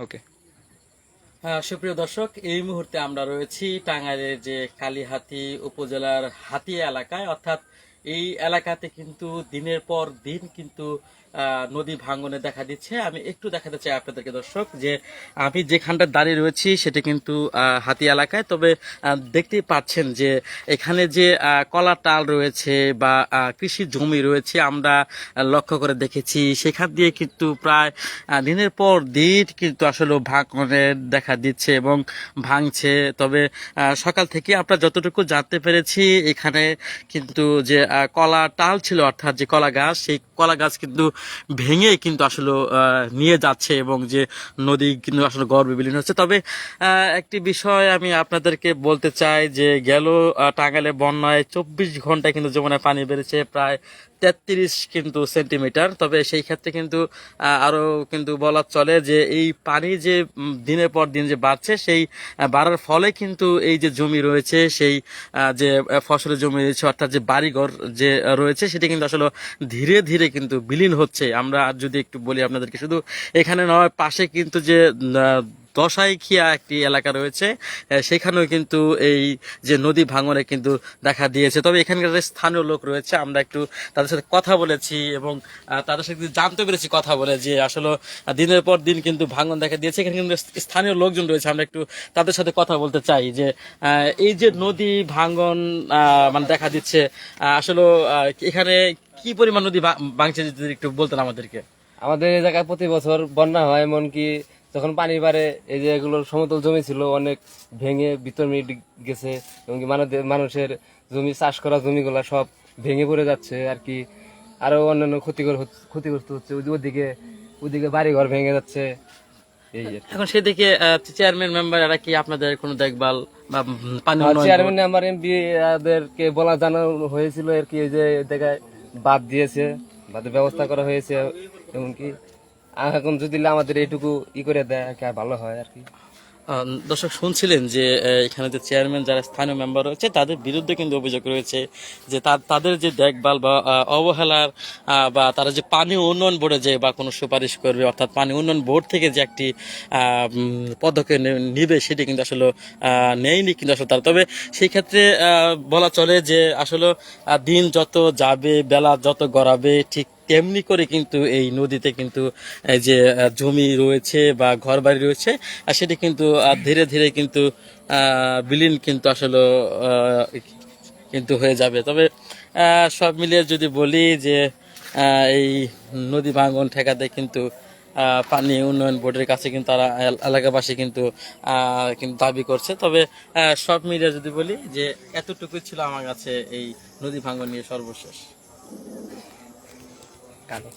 ওকে হ্যাঁ, সুপ্রিয় দর্শক এই মুহূর্তে আমরা রয়েছি টাঙ্গাইলের যে কালীহাতি উপজেলার হাতি এলাকায়। অর্থাৎ এই এলাকাতে কিন্তু দিনের পর দিন কিন্তু নদী ভাঙ্গনে দেখা দিচ্ছে। আমি একটু দেখাতে চাই আপনাদেরকে, দর্শক, যে আমি যেখানটা দাঁড়িয়ে রয়েছি সেটা কিন্তু হাতিয়া এলাকায়। তবে দেখতেই পাচ্ছেন যে এখানে যে কলা টাল রয়েছে বা কৃষি জমি রয়েছে, আমরা লক্ষ্য করে দেখেছি। সেখান দিয়ে কিন্তু প্রায় দিনের পর দিন কিন্তু আসলে ভাঙনের দেখা দিচ্ছে এবং ভাঙছে। তবে সকাল থেকে আমরা যতটুকু জানতে পেরেছি, এখানে কিন্তু যে কলা টাল ছিল, অর্থাৎ যে কলা গাছ, সেই কলা গাছ কিন্তু ভেঙে কিন্তু আসলে নিয়ে যাচ্ছে এবং যে নদী কিন্তু আসলে গর্বে বিলীন হচ্ছে। তবে একটি বিষয় আমি আপনাদেরকে বলতে চাই যে গেল টাঙ্গালে বন্যায় চব্বিশ ঘন্টায় কিন্তু যমুনায় পানি বেড়েছে। প্রায় তেত্রিশ কিন্তু সেন্টিমিটার তবে সেই ক্ষেত্রে কিন্তু আহ, আরও কিন্তু বলা চলে যে এই পানি যে দিনের পর দিন যে বাড়ছে সেই বাড়ার ফলে কিন্তু এই যে জমি রয়েছে সেই যে ফসলের জমি রয়েছে অর্থাৎ যে বাড়িঘর যে রয়েছে সেটি কিন্তু আসলে ধীরে ধীরে কিন্তু বিলীন হচ্ছে। আমরা যদি একটু বলি আপনাদেরকে শুধু এখানে নয় পাশে কিন্তু যে দশাইখিয়া একটি এলাকা রয়েছে। সেখানেও কিন্তু এই যে নদী ভাঙনে কিন্তু দেখা দিয়েছে। তবে এখানকার যে স্থানীয় লোক রয়েছে, আমরা একটু তাদের সাথে কথা বলেছি এবং তাদের সাথে জানতে পেরেছি, কথা বলে যে আসলে দিনের পর দিন কিন্তু ভাঙন দেখা দিয়েছে। এখানে কিন্তু স্থানীয় লোকজন রয়েছে, আমরা একটু তাদের সাথে কথা বলতে চাই যে এই যে নদী ভাঙন মানে দেখা দিচ্ছে আসলে এখানে কি পরিমাণ নদী ভাঙছে যদি একটু বলতেন আমাদেরকে? আমাদের এই জায়গায় প্রতি বছর বন্যা হয়, এমনকি যখন পানি বাড়ে এই যে এগুলো সমতল জমি ছিল অনেক ভেঙে ভিতর গেছে মানুষদের মানুষের জমি চাষ করা জমিগুলা সব ভেঙে পড়ে যাচ্ছে আর কি আরও অন্যান্য ক্ষতিকর ক্ষতিগ্রস্ত হচ্ছে ওই- ওদিকে ওদিকে বাড়ি ঘর ভেঙে যাচ্ছে। এখন সেদিকে চেয়ারম্যান মেম্বার এরা কি আপনাদের কোনো দেখভাল বা পানি চেয়ারম্যান আমার এমপি বলা জানানো হয়েছিল আর কি এই যে জায়গায় বাদ দিয়েছে বাদের ব্যবস্থা করা হয়েছে এমনকি এখন যদি আমাদের এইটুকু ই করে দেয় ভালো হয় আর কি? দর্শক শুনছিলেন যে এখানে যে চেয়ারম্যান যারা স্থানীয় মেম্বার রয়েছে, তাদের বিরুদ্ধে কিন্তু অভিযোগ রয়েছে যে তাদের যে দেখভাল বা অবহেলার বা তারা যে পানি উন্নয়ন বোর্ডে যে বা কোনো সুপারিশ করবে, অর্থাৎ পানি উন্নয়ন বোর্ড থেকে যে একটি পদক্ষেপ নিবে, সেটি কিন্তু আসলে নেয়নি কিন্তু আসলে তারা। তবে সেই ক্ষেত্রে বলা চলে যে আসলে দিন যত যাবে, বেলা যত গড়াবে, ঠিক তেমনি করে কিন্তু এই নদীতে কিন্তু যে জমি রয়েছে বা ঘর বাড়ি রয়েছে সেটি কিন্তু ধীরে ধীরে কিন্তু বিলীন কিন্তু আসলে কিন্তু হয়ে যাবে। তবে সব মিলিয়ে যদি বলি যে এই নদী ভাঙন ঠেকাতে কিন্তু পানি উন্নয়ন বোর্ডের কাছে কিন্তু তারা এলাকাবাসী কিন্তু কিন্তু দাবি করছে। তবে সব মিলিয়ে যদি বলি যে, এতটুকুই ছিল আমার কাছে এই নদী ভাঙন নিয়ে সর্বশেষ। কালো